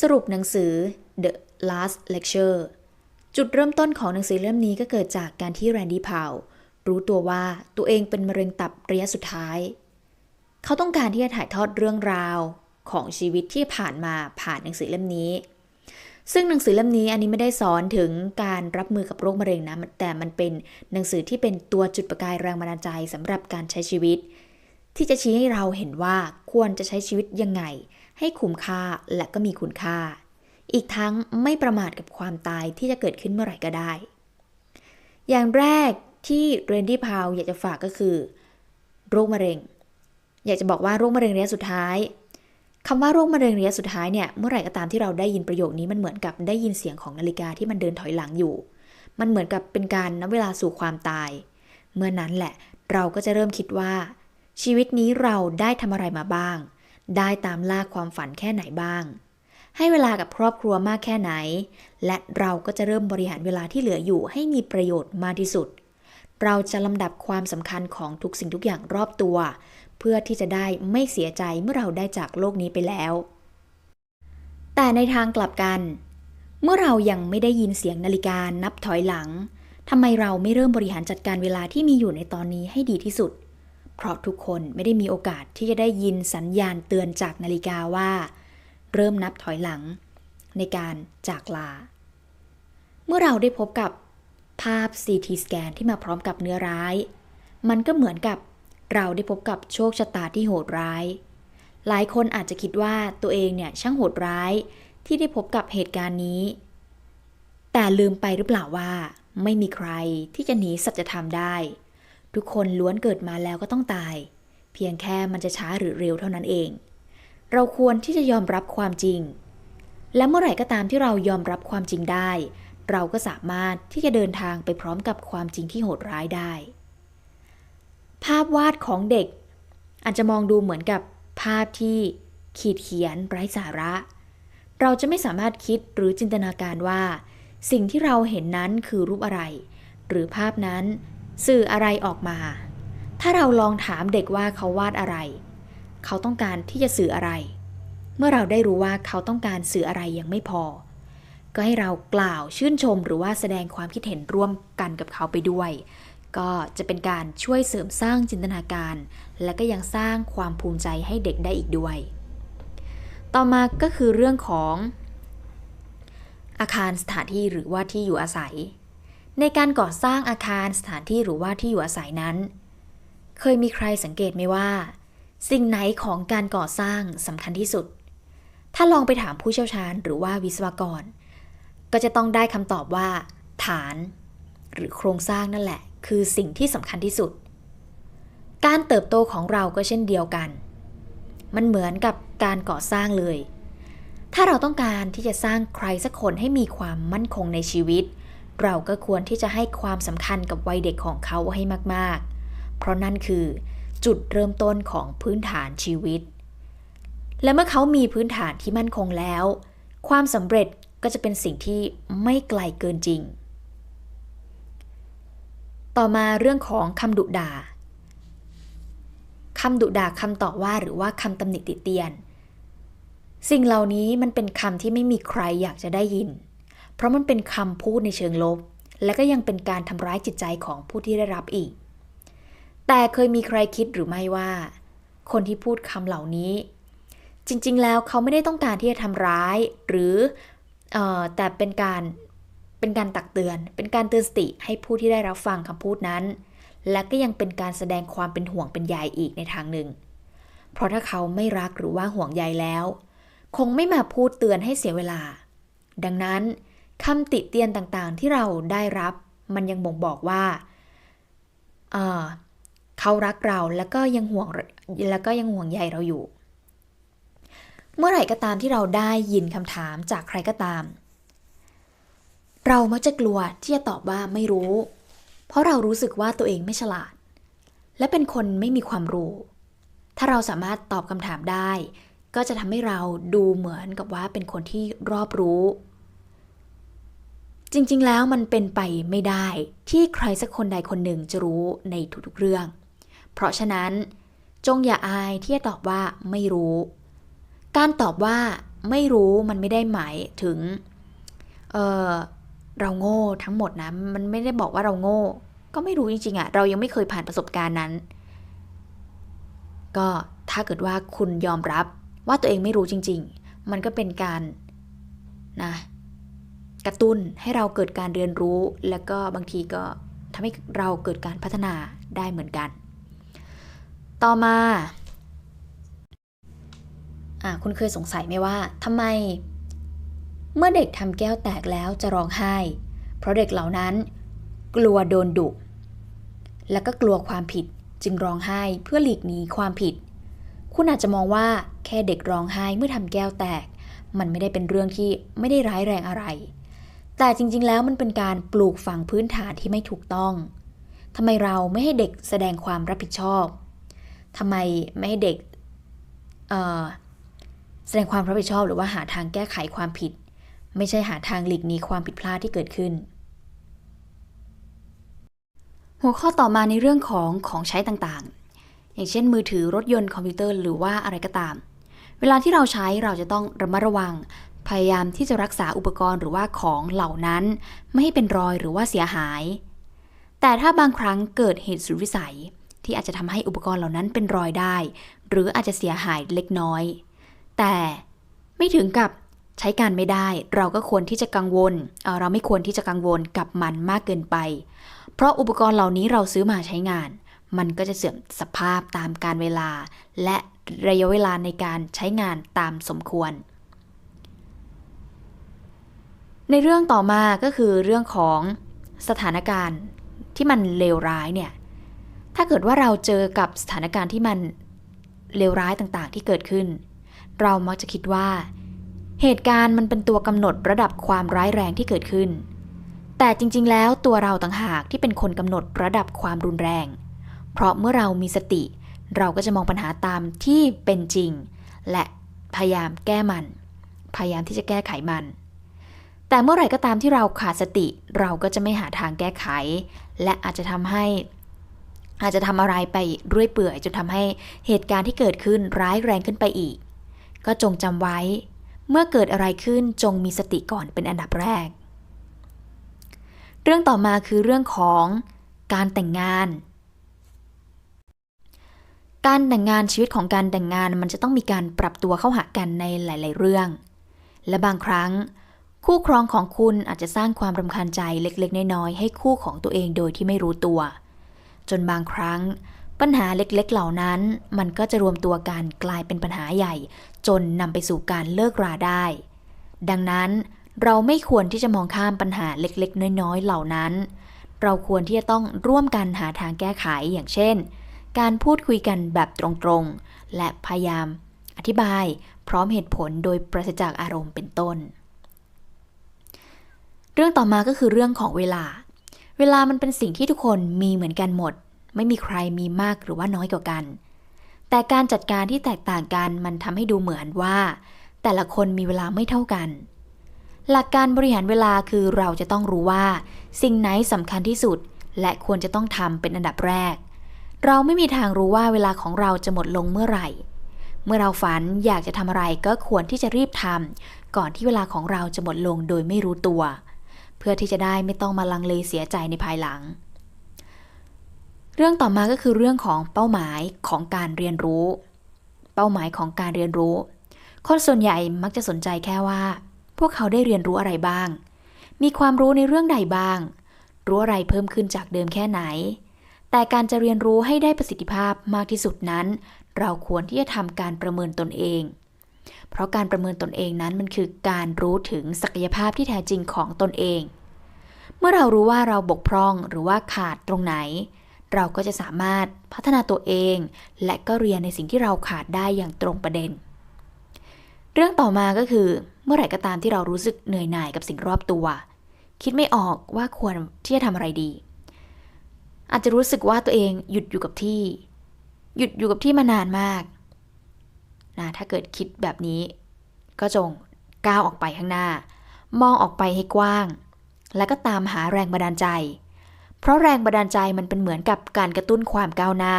สรุปหนังสือ The Last Lecture จุดเริ่มต้นของหนังสือเล่มนี้ก็เกิดจากการที่แรนดี้พาวรู้ตัวว่าตัวเองเป็นมะเร็งตับระยะสุดท้าย เขาต้องการที่จะถ่ายทอดเรื่องราวของชีวิตที่ผ่านมาผ่านหนังสือเล่มนี้ ซึ่งหนังสือเล่มนี้อันนี้ไม่ได้สอนถึงการรับมือกับโรคมะเร็งนะ แต่มันเป็นหนังสือที่เป็นตัวจุดประกายแรงบันดาลใจสำหรับการใช้ชีวิต ที่จะชี้ให้เราเห็นว่าควรจะใช้ชีวิตยังไง ให้คุ้มค่าและก็มีคุณค่า อีกทั้งไม่ประมาทกับความตายที่จะเกิดขึ้นเมื่อไหร่ก็ได้ อย่างแรกที่เรนดี้พาวอยากจะฝากก็คือ โรคมะเร็ง อยากจะบอกว่าโรคมะเร็งระยะสุดท้ายคำว่าโรคมะเร็งระยะสุดท้ายเนี่ยเมื่อไหร่ก็ตามที่เราได้ยินประโยคนี้มันเหมือนกับได้ยินเสียงของนาฬิกาที่มันเดินถอยหลังอยู่ มันเหมือนกับเป็นการนับเวลาสู่ความตาย เมื่อนั้นแหละเราก็จะเริ่มคิดว่า ชีวิตนี้เราได้ทำอะไรมาบ้าง ได้ตามล่าความฝันแค่ไหนบ้าง ให้เวลากับครอบครัวมากแค่ไหน และเราก็จะเริ่มบริหารเวลาที่เหลืออยู่ให้มีประโยชน์มากที่สุด เราจะลำดับความสำคัญของทุกสิ่งทุกอย่างรอบตัว เพื่อที่จะได้ไม่เสียใจเมื่อเราได้จากโลกนี้ไปแล้ว แต่ในทางกลับกัน เมื่อเรายังไม่ได้ยินเสียงนาฬิกานับถอยหลังทำไมเราไม่เริ่มบริหารจัดการเวลาที่มีอยู่ในตอนนี้ให้ดีที่สุด เพราะทุกคนไม่ได้มีโอกาสที่จะได้ยินสัญญาณเตือนจากนาฬิกาว่า เริ่มนับถอยหลัง ในการจากลา เมื่อเราได้พบกับภาพ CT สแกนที่มาพร้อมกับเนื้อร้าย มันก็เหมือนกับเราได้พบกับโชคชะตาที่โหดร้าย หลายคนอาจจะคิดว่าตัวเองเนี่ยช่างโหดร้ายที่ได้พบกับเหตุการณ์นี้ แต่ลืมไปหรือเปล่าว่า ไม่มีใครที่จะหนีสัจธรรมได้ ทุกคนล้วนเกิดมาแล้วก็ต้องตาย เพียงแค่มันจะช้าหรือเร็วเท่านั้นเอง เราควรที่จะยอมรับความจริง และเมื่อไหร่ก็ตามที่เรายอมรับความจริงได้ เราก็สามารถที่จะเดินทางไปพร้อมกับความจริงที่โหดร้ายได้ ภาพวาดของเด็ก อาจจะมองดูเหมือนกับภาพที่ขีดเขียนไร้สาระ เราจะไม่สามารถคิดหรือจินตนาการว่า สิ่งที่เราเห็นนั้นคือรูปอะไร หรือภาพนั้น สื่ออะไรออกมา ถ้าเราลองถามเด็กว่าเขาวาดอะไร เขาต้องการที่จะสื่ออะไร เมื่อเราได้รู้ว่าเขาต้องการสื่ออะไรยังไม่พอ ก็ให้เรากล่าวชื่นชมหรือว่าแสดงความคิดเห็นร่วมกันกับเขาไปด้วย ก็จะเป็นการช่วยเสริมสร้างจินตนาการ และก็ยังสร้างความภูมิใจให้เด็กได้อีกด้วย ต่อมาก็คือเรื่องของอาคารสถานที่หรือว่าที่อยู่อาศัย ในการก่อสร้างอาคารสถานที่หรือว่าที่อยู่อาศัยนั้น เคยมีใครสังเกตไหมว่า สิ่งไหนของการก่อสร้างสำคัญที่สุด ถ้าลองไปถามผู้เชี่ยวชาญหรือว่าวิศวกร ก็จะต้องได้คำตอบว่า ฐาน หรือโครงสร้างนั่นแหละ คือสิ่งที่สำคัญที่สุด การเติบโตของเราก็เช่นเดียวกัน มันเหมือนกับการก่อสร้างเลย ถ้าเราต้องการที่จะสร้างใครสักคนให้มีความมั่นคงในชีวิตเเราก็ควรที่จะให้ความสำคัญกับวัยเด็กของเขาให้มากๆ เพราะนั่นคือจุดเริ่มต้นของพื้นฐานชีวิต และเมื่อเขามีพื้นฐานที่มั่นคงแล้ว ความสำเร็จก็จะเป็นสิ่งที่ไม่ไกลเกินจริง ต่อมาเรื่องของคำดุด่าคำดุด่าคำต่อว่าหรือว่าคำตำหนิติเตียน สิ่งเหล่านี้มันเป็นคำที่ไม่มีใครอยากจะได้ยิน เพราะมันเป็นคำพูดในเชิงลบ และก็ยังเป็นการทำร้ายจิตใจของผู้ที่ได้รับอีก แต่เคยมีใครคิดหรือไม่ว่า คนที่พูดคำเหล่านี้ จริงๆ แล้วเขาไม่ได้ต้องการที่จะทำร้าย หรือออแต่เป็นการเป็นการตักเตือน เป็นการเตือนสติให้ผู้ที่ได้รับฟังคำพูดนั้น และก็ยังเป็นการแสดงความเป็นห่วงเป็นใยอีกในทางหนึ่ง เพราะถ้าเขาไม่รักหรือว่าห่วงใยแล้ว คงไม่มาพูดเตือนให้เสียเวลา ดังนั้น คำติเตียนต่างๆ ที่เราได้รับ มันยังบ่งบอกว่าเขารักเราแล้วก็ยังห่วงแล้วก็ยังห่วงใยเราอยู่ เมื่อไหร่ก็ตามที่เราได้ยินคำถามจากใครก็ตาม เรามักจะกลัวที่จะตอบว่าไม่รู้ เพราะเรารู้สึกว่าตัวเองไม่ฉลาด และเป็นคนไม่มีความรู้ ถ้าเราสามารถตอบคำถามได้ ก็จะทำให้เราดูเหมือนกับว่าเป็นคนที่รอบรู้ จริง ๆ แล้วมันเป็นไปไม่ได้ที่ใครสักคนใดคนหนึ่งจะรู้ในทุกๆเรื่อง เพราะฉะนั้น จงอย่าอายที่จะตอบว่าไม่รู้ การตอบว่าไม่รู้มันไม่ได้หมายถึงเออเราโง่ทั้งหมดนะ มันไม่ได้บอกว่าเราโง่ ก็ไม่รู้จริงๆอะเรายังไม่เคยผ่านประสบการณ์นั้น ก็ถ้าเกิดว่าคุณยอมรับว่าตัวเองไม่รู้จริง ๆ มันก็เป็นการนะ กระตุ้นให้เราเกิดการเรียนรู้ แล้วก็บางทีก็ทำให้เราเกิดการพัฒนาได้เหมือนกัน ต่อมาอะคุณเคยสงสัยไหมว่าทำไม เมื่อเด็กทำแก้วแตกแล้วจะร้องไห้ เพราะเด็กเหล่านั้น กลัวโดนดุ แล้วก็กลัวความผิดจึงร้องไห้เพื่อหลีกหนีความผิด คุณอาจจะมองว่าแค่เด็กร้องไห้เมื่อทำแก้วแตก มันไม่ได้เป็นเรื่องที่ไม่ได้ร้ายแรงอะไร แต่จริงๆ แล้วมันเป็นการปลูกฝังพื้นฐานที่ไม่ถูกต้องทำไมเราไม่ให้เด็กแสดงความรับผิดชอบทำไมไม่ให้เด็กแสดงความรับผิดชอบหรือว่าหาทางแก้ไขความผิด ไม่ใช่หาทางหลีกหนีความผิดพลาดที่เกิดขึ้น หัวข้อต่อมาในเรื่องของของใช้ต่างๆ อย่างเช่น มือถือรถยนต์คอมพิวเตอร์หรือว่าอะไรก็ตาม เวลาที่เราใช้เราจะต้องระมัดระวัง พยายามที่จะรักษาอุปกรณ์หรือว่าของเหล่านั้น ไม่ให้เป็นรอยหรือว่าเสียหาย แต่ถ้าบางครั้งเกิดเหตุสุดวิสัย ที่อาจจะทำให้อุปกรณ์เหล่านั้นเป็นรอยได้ หรืออาจจะเสียหายเล็กน้อย แต่ไม่ถึงกับใช้การไม่ได้ เราก็ควรที่จะกังวลเเราไม่ควรที่จะกังวลกับมันมากเกินไป เพราะอุปกรณ์เหล่านี้เราซื้อมาใช้งาน มันก็จะเสื่อมสภาพตามการเวลา และระยะเวลาในการใช้งานตามสมควร ในเรื่องต่อมาก็คือเรื่องของสถานการณ์ที่มันเลวร้ายเนี่ย ถ้าเกิดว่าเราเจอกับสถานการณ์ที่มันเลวร้ายต่างๆ ที่เกิดขึ้น เรามักจะคิดว่า เหตุการณ์มันเป็นตัวกำหนดระดับความร้ายแรงที่เกิดขึ้น แต่จริงๆ แล้วตัวเราต่างหากที่เป็นคนกำหนดระดับความรุนแรง เพราะเมื่อเรามีสติ เราก็จะมองปัญหาตามที่เป็นจริง และพยายามแก้มัน พยายามที่จะแก้ไขมัน แต่เมื่อไหร่ก็ตามที่เราขาดสติ เราก็จะไม่หาทางแก้ไข และอาจจะทำให้อาจจะทำอะไรไปเรื่อยเปื่อยจนทำให้เหตุการณ์ที่เกิดขึ้นร้ายแรงขึ้นไปอีก ก็จงจำไว้ เมื่อเกิดอะไรขึ้นจงมีสติก่อนเป็นอันดับแรก เรื่องต่อมาคือเรื่องของการแต่งงาน การแต่งงานชีวิตของการแต่งงานมันจะต้องมีการปรับตัวเข้าหากันในหลาย ๆ เรื่อง และบางครั้ง คู่ครองของคุณอาจจะสร้างความรำคาญใจเล็กๆ น้อยๆให้คู่ของตัวเองโดยที่ไม่รู้ตัว จนบางครั้ง ปัญหาเล็กๆ เหล่านั้น มันก็จะรวมตัวกันกลายเป็นปัญหาใหญ่ จนนำไปสู่การเลิกราได้ ดังนั้นเราไม่ควรที่จะมองข้ามปัญหาเล็กๆ น้อยๆ เหล่านั้น เราควรที่จะต้องร่วมกันหาทางแก้ไขอย่างเช่น การพูดคุยกันแบบตรงๆ และพยายาม อธิบาย พร้อมเหตุผลโดยปราศจากอารมณ์เป็นต้น เรื่องต่อมาก็คือเรื่องของเวลา เวลามันเป็นสิ่งที่ทุกคนมีเหมือนกันหมด ไม่มีใครมีมากหรือว่าน้อยกว่ากัน แต่การจัดการที่แตกต่างกันมันทำให้ดูเหมือนว่า แต่ละคนมีเวลาไม่เท่ากัน หลักการบริหารเวลาคือเราจะต้องรู้ว่า สิ่งไหนสำคัญที่สุด และควรจะต้องทำเป็นอันดับแรก เราไม่มีทางรู้ว่าเวลาของเราจะหมดลงเมื่อไหร่ เมื่อเราฝันอยากจะทำอะไรก็ควรที่จะรีบทำก่อนที่เวลาของเราจะหมดลงโดยไม่รู้ตัวเเพื่อที่จะได้ไม่ต้องมาลังเลเสียใจในภายหลัง เรื่องต่อมาก็คือเรื่องของเป้าหมายของการเรียนรู้ เป้าหมายของการเรียนรู้ คนส่วนใหญ่มักจะสนใจแค่ว่า พวกเขาได้เรียนรู้อะไรบ้าง มีความรู้ในเรื่องใดบ้าง รู้อะไรเพิ่มขึ้นจากเดิมแค่ไหน แต่การจะเรียนรู้ให้ได้ประสิทธิภาพมากที่สุดนั้น เราควรที่จะทำการประเมินตนเอง เพราะการประเมินตนเองนั้นมันคือการรู้ถึงศักยภาพที่แท้จริงของตนเอง เมื่อเรารู้ว่าเราบกพร่องหรือว่าขาดตรงไหน เราก็จะสามารถพัฒนาตัวเอง และก็เรียนในสิ่งที่เราขาดได้อย่างตรงประเด็น เรื่องต่อมาก็คือ เมื่อไหร่ก็ตามที่เรารู้สึกเหนื่อยหน่ายกับสิ่งรอบตัว คิดไม่ออกว่าควรที่จะทำอะไรดี อาจจะรู้สึกว่าตัวเองหยุดอยู่กับที่ หยุดอยู่กับที่มานานมาก นะถ้าเกิดคิดแบบนี้ ก็จงก้าวออกไปข้างหน้า มองออกไปให้กว้าง แล้วก็ตามหาแรงบันดาลใจ เพราะแรงบันดาลใจมันเป็นเหมือนกับการกระตุ้นความก้าวหน้า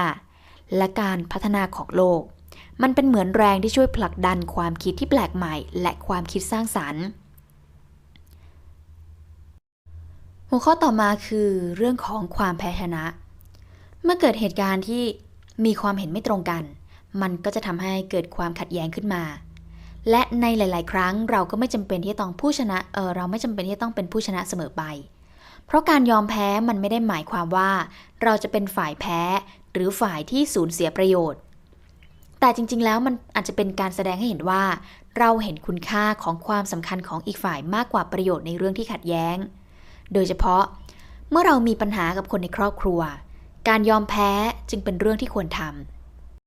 และการพัฒนาของโลก มันเป็นเหมือนแรงที่ช่วยผลักดันความคิดที่แปลกใหม่ และความคิดสร้างสรรค์ หัวข้อต่อมาคือเรื่องของความแพ้ชนะ เมื่อเกิดเหตุการณ์ที่มีความเห็นไม่ตรงกัน มันก็จะทำให้เกิดความขัดแย้งขึ้นมา และในหลาย ๆ ครั้งเราก็ไม่จำเป็นที่จะต้องผู้ชนะเออเราไม่จำเป็นที่จะต้องเป็นผู้ชนะเสมอไป เพราะการยอมแพ้มันไม่ได้หมายความว่า เราจะเป็นฝ่ายแพ้ หรือฝ่ายที่สูญเสียประโยชน์ แต่จริง ๆ แล้วมันอาจจะเป็นการแสดงให้เห็นว่า เราเห็นคุณค่าของความสำคัญของอีกฝ่ายมากกว่าประโยชน์ในเรื่องที่ขัดแย้ง โดยเฉพาะเมื่อเรามีปัญหากับคนในครอบครัว การยอมแพ้จึงเป็นเรื่องที่ควรทำ